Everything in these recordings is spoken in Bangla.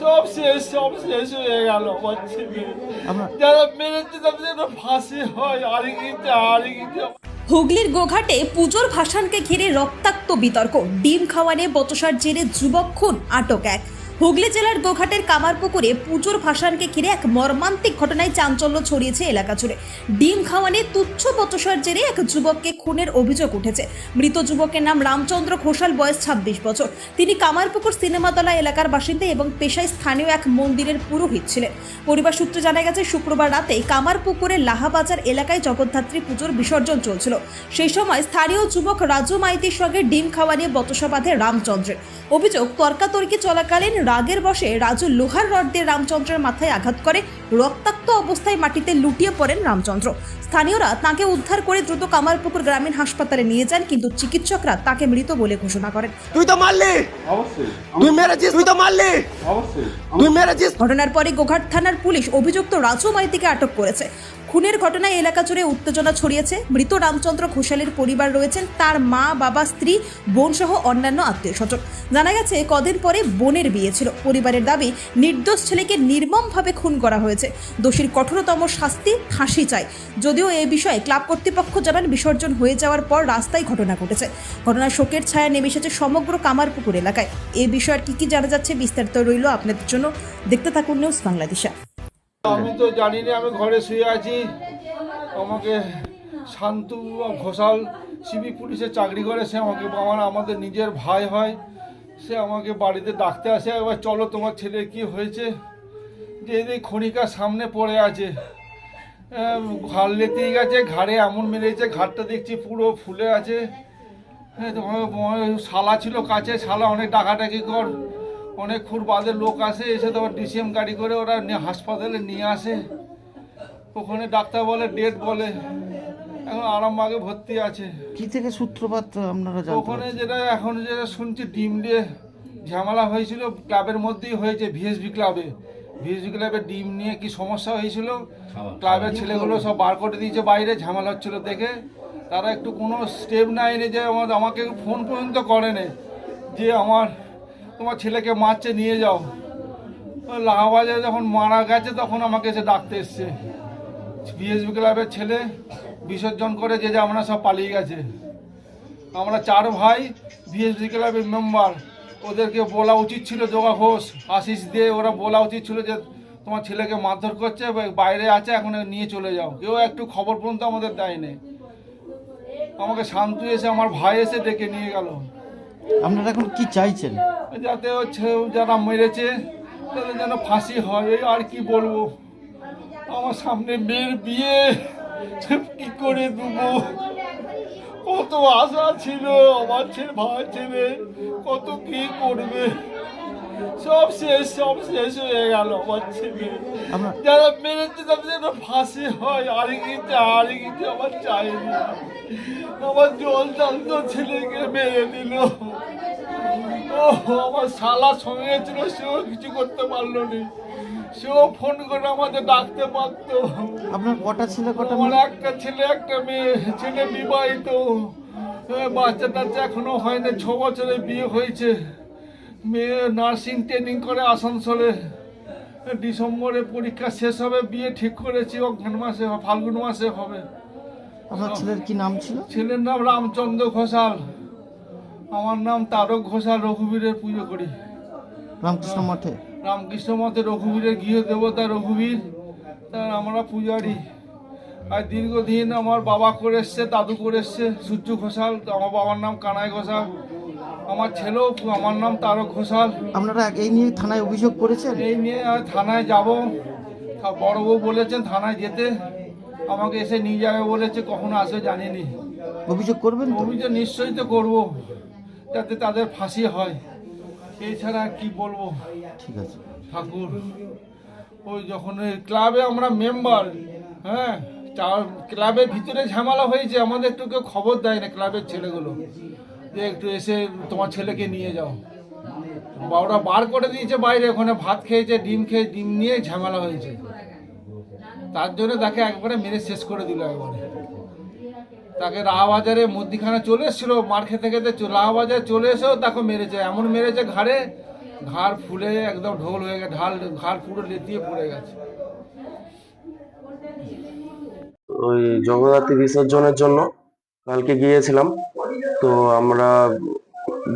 সব শেষ সব শেষ হয়ে গেল যারা মেরেছে তাদের যেন ফাঁসি হয় আর কিছু আরে কিছু হুগলির গোঘাটে পুজোর ভাসানকে ঘিরে রক্তাক্ত বিতর্ক। ডিম খাওয়ানে বচসার জেরে যুবক খুন, আটক এক। হুগলি জেলার গোঘাটের কামারপুকুরে পুজোর ভাসানকে ঘিরে এক মর্মান্তিক ঘটনায় চাঞ্চল্য ছড়িয়েছে এলাকা জুড়ে। ডিম খাওয়ানে তুচ্ছ বচসার জেরে এক যুবককে খুনের অভিযোগ উঠেছে। মৃত যুবকের নাম রামচন্দ্র ঘোষাল, বয়স ছাব্বিশ বছর। তিনি কামারপুকুর সিনেমাতলা এলাকার বাসিন্দা এবং পেশায় স্থানীয় এক মন্দিরের পুরোহিত ছিলেন। পরিবার সূত্রে জানা গেছে, শুক্রবার রাতে কামারপুকুরের লাহাবাজার এলাকায় জগদ্ধাত্রী পুজোর বিসর্জন চলছিল। সেই সময় স্থানীয় যুবক রাজু মাইতির সঙ্গে ডিম খাওয়া নিয়ে বচসা বাঁধে রামচন্দ্রের। অভিযোগ, তর্কাতর্কি চলাকালীন রাগের বসে রাজু লোহার রড দিয়ে রামচন্দ্রের মাথায় আঘাত করে। রক্তাক্ত অবস্থায় মাটিতে লুটিয়ে পড়েন রামচন্দ্র। স্থানীয়রা তাকে উদ্ধার করে দ্রুত কামারপুকুর গ্রামীণ হাসপাতালে নিয়ে যান কিন্তু চিকিৎসকরা তাকে মৃত বলে ঘোষণা করেন। তুই তো মারলি! অবশ্যই। তুই মেরেছিস তুই তো মারলি! অবশ্যই। তুই মেরেছিস! ঘটনার পরে গোঘাট থানার পুলিশ অভিযুক্ত রাজু মাইতিকে আটক করেছে। খুনের ঘটনায় এলাকা জুড়ে উত্তেজনা ছড়িয়েছে। মৃত রামচন্দ্র ঘোষালের পরিবার রয়েছেন, তার মা, বাবা, স্ত্রী বোন সহ অন্যান্য আত্মীয় স্বজন জানা গেছে, কদিন পরে বোনের বিয়ে ছিল। পরিবারের দাবি, নির্দোষ ছেলেকে নির্মমভাবে খুন করা হয়েছে। দোষীর কঠোরতম শাস্তি ফাঁসি চায় যদিও এ বিষয়ে ক্লাব কর্তৃপক্ষ জানান, বিসর্জন হয়ে যাওয়ার পর রাস্তায় ঘটনা ঘটেছে। ঘটনার শোকের ছায়া নেমে এসেছে সমগ্র কামারপুকুর এলাকায়। এ বিষয়ে কি কি জানা যাচ্ছে বিস্তারিত রইল আপনাদের জন্য। দেখতে থাকুন নিউজ বাংলাদেশা আমি তো জানি না আমি ঘরে শুয়ে আছি। আমাকে শান্তু ঘোষাল সিবি পুলিশে চাকরি করে সে আমাকে আমার আমাদের নিজের ভাই হয়। সে আমাকে বাড়িতে ডাকতে আসে এবার চলো তোমার ছেলে কি হয়েছে? যে এই খনিকার সামনে পড়ে আছে। ঘাড় লেতেই গেছে ঘাড়ে এমন মেরেছে ঘাড়টা দেখছি পুরো ফুলে আছে। হ্যাঁ, তো আমার- আমার শালা ছিল কাছে শালা অনেক ডাকাডাকি কর। অনেক খুর বাদে লোক আসে এসে তোমার ডিসিএম গাড়ি করে ওরা নিয়ে হাসপাতালে নিয়ে আসে। ওখানে ডাক্তার বলে ডেট বলে। এখন আরামবাগে ভর্তি আছে। কি থেকে সূত্রপাত আপনারা ওখানে যেটা এখন যেটা শুনছি ডিম দিয়ে ঝামেলা হয়েছিল ক্লাবের মধ্যেই হয়েছে ভিএসবি ক্লাবে। ভিএসবি ক্লাবে ডিম নিয়ে কি সমস্যা হয়েছিল? ক্লাবের ছেলেগুলো সব বার করে দিয়েছে বাইরে ঝামেলা হচ্ছিল দেখে। তারা একটু কোনো স্টেপ নেয়নি যে আমার আমাকে ফোন পর্যন্ত করেনি যে আমার তোমার ছেলেকে মারছে, নিয়ে যাও। ওই লাহাবাজারে যখন মারা গেছে, তখন আমাকে এসে ডাকতে এসছে। বিএসবি ক্লাবের ছেলে বিসর্জন করে যে যে আমরা সব পালিয়ে গেছে। আমরা চার ভাই বিএসবি ক্লাবের মেম্বার, ওদেরকে বলা উচিত ছিল যোগা ঘোষ, আশিস দিয়ে ওরা বলা উচিত ছিল যে তোমার ছেলেকে মারধর করছে, বাইরে আছে, এখন নিয়ে চলে যাও। কেউ একটু খবর পর্যন্ত আমাদের দেয়নি। আমাকে শান্তু এসে, আমার ভাই এসে ডেকে নিয়ে গেল। আপনারা এখন কি চাইছেন? যাতে হচ্ছে যারা মেরেছে, তাদের যেন ফাঁসি হয়, এই আর কি বলব? আমার সামনে মেয়ের বিয়ে কি করে দেবো? কত আশা ছিল, আমার ছেলে ভাই ছেলে, কত কি করবে? সব শেষ সব শেষ হয়ে গেল আমার ছেলে যারা মেরেছে তাদের যেন ফাঁসি হয় আর আর আমার চাইনি আমার জল ছেলেকে মেরে দিল ও আমার শালা সঙ্গে ছিল সেও কিছু করতে পারল নি সেও ফোন করে আমাদের ডাকতে পারতো আপনার কটা ছেলে, কটা আমার একটা ছেলে, একটা মেয়ে, ছেলে বিবাহিত। বাচ্চা টাচ্চা এখনও হয়নি, ছ বছরে বিয়ে হয়েছে। মেয়ে নার্সিং ট্রেনিং করে আসানসোলে। ডিসেম্বরে পরীক্ষা শেষ হবে বিয়ে ঠিক করেছি অঘ্রাণ মাসে ফাল্গুন মাসে হবে। আপনার ছেলের কি নাম ছিল? ছেলের নাম রামচন্দ্র ঘোষাল। আমার নাম তারক ঘোষাল রঘুবীরের পুজো করি। রামকৃষ্ণ মঠে? রামকৃষ্ণ মতে রঘুবীরের গৃহ দেবতা রঘুবীর তার আমরা পূজারি। আর দীর্ঘদিন আমার বাবা করে এসছে দাদু করে এসছে সূর্য ঘোষাল আমার বাবার নাম কানাই ঘোষাল। আমার ছেলেও আমার নাম তারক ঘোষাল। আপনারা এই নিয়ে থানায় অভিযোগ করেছেন? এই নিয়ে থানায় যাব। বড় বউ বলেছেন থানায় যেতে। আমাকে এসে নিয়ে যাবে বলেছে কখন আসবে জানিনি। অভিযোগ করবেন অভিযোগ নিশ্চয়ই তো করব যাতে তাদের ফাঁসি হয়। এছাড়া আর কি বলব? ঠিক আছে। ঠাকুর ওই যখন ওই ক্লাবে আমরা মেম্বার হ্যাঁ ক্লাবের ভিতরে ঝামেলা হয়েছে আমাদের একটু কেউ খবর দেয় না ক্লাবের ছেলেগুলো। যে একটু এসে তোমার ছেলেকে নিয়ে যাও। বা ওরা বার করে দিয়েছে বাইরে, ওখানে ভাত খেয়েছে, ডিম খেয়ে, ডিম নিয়ে ঝামেলা হয়েছে। তার জন্য তাকে একবারে মেরে শেষ করে দিল একবারে। তাকে রাহাবাজারে মধ্যিখানে চলে এসেছিল, মার খেতে খেতে রাহাবাজারে চলে এসেও তাকে মেরেছে, এমন মেরেছে ঘাড়ে, ঘাড় ফুলে একদম ঢোল হয়ে গেছে, ঢাল, ঘাড় পুরো লেতিয়ে পড়ে গেছে। ওই জগদ্ধাত্রী বিসর্জনের জন্য কালকে গিয়েছিলাম। তো আমরা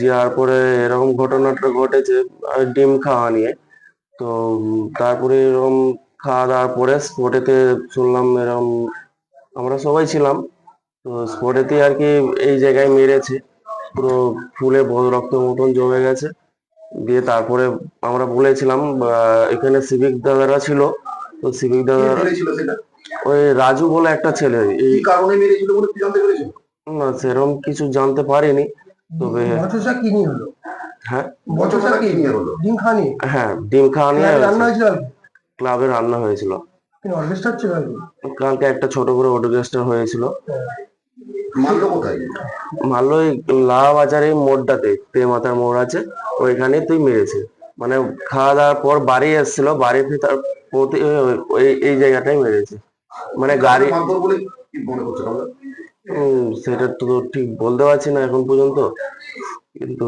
যাওয়ার পরে এরকম ঘটনাটা ঘটেছে ডিম খাওয়া নিয়ে। তো তারপরে এরকম খাওয়া দাওয়ার পরে স্পটেতে শুনলাম এরকম আমরা সবাই ছিলাম তো স্পটেতে আর কি এই জায়গায় মেরেছে। পুরো ফুলে রক্ত মতন জমে গেছে। দিয়ে তারপরে আমরা বলেছিলাম এখানে সিভিক দাদারা ছিল তো সিভিক দাদারা ওই রাজু বলে একটা ছেলে এই কারণে মেরেছিল বলে জানতে পেরেছ? না সেরকম কিছু জানতে পারিনি তবে বচসা কি নিয়ে হলো? হ্যাঁ? বচসা কি নিয়ে হলো? ডিম খানি হ্যাঁ ডিম খাওয়া রান্না হয়েছিল ক্লাবে রান্না হয়েছিল। অর্কেস্ট্রা ছিল কালকে? একটা ছোট করে অটোগেস্টার হয়েছিল। মারলো কোথায়? ভালো ওই লাহা বাজারে মোড়টাতে তে মাথার মোড় আছে ওইখানে তুই মেরেছে। মানে খাওয়া দাওয়ার পর বাড়ি এসেছিল বাড়িতে তার ওই এই জায়গাটাই মেরেছে। মানে গাড়ি সেটা তো ঠিক বলতে পারছি না এখন পর্যন্ত। কিন্তু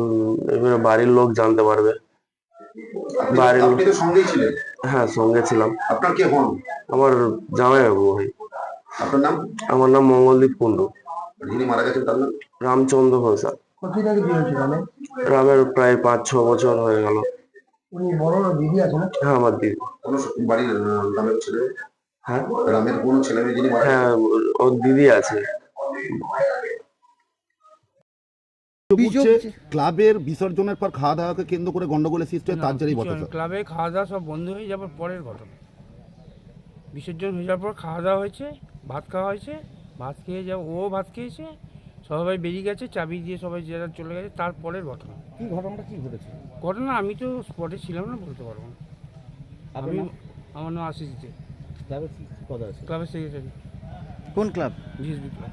এবারে বাড়ির লোক জানতে পারবে। বাড়ির লোক আপনি তো সঙ্গেই ছিলেন? হ্যাঁ সঙ্গে ছিলাম। আপনার কে হন আমার জামাইবাবু ভাই। আপনার নাম? আমার নাম মঙ্গলদীপ কুণ্ডু। আর যিনি মারা গেছেন তার নাম? রামচন্দ্র ঘোষা। কতদিন আগে বিয়ে হয়েছিল মানে রামের প্রায় পাঁচ ছ বছর হয়ে গেল। উনি বড় দিদি আছে না? হ্যাঁ আমার দিদি। কোন বাড়ির রামের ছেলে? হ্যাঁ? রামের কোন ছেলে মেয়ে যিনি হ্যাঁ ওর- দিদি আছে। ক্লাবের বিসর্জনের পর খাওয়া দাওয়াকে কেন্দ্র করে গন্ডগোলের সৃষ্টি হয় তার জেরেই কিছু ক্লাবে খাওয়া দাওয়া সব বন্ধ হয়ে যাবার পরের ঘটনা। বিসর্জন হয়ে যাওয়ার পর খাওয়া দাওয়া হয়েছে ভাত খাওয়া হয়েছে ভাত খেয়ে যাও ও ভাত খেয়েছে সবাই বেরিয়ে গেছে চাবি দিয়ে সবাই যারা চলে গেছে তারপরের ঘটনা। কি ঘটনাটা কি ঘটেছে? ঘটনা আমি তো স্পটে ছিলাম না বলতে পারব না। আমি আমার নাম আশিস দে ক্লাবের কি পদ আছে? ক্লাবের সেক্রেটারি কোন club? VSB club.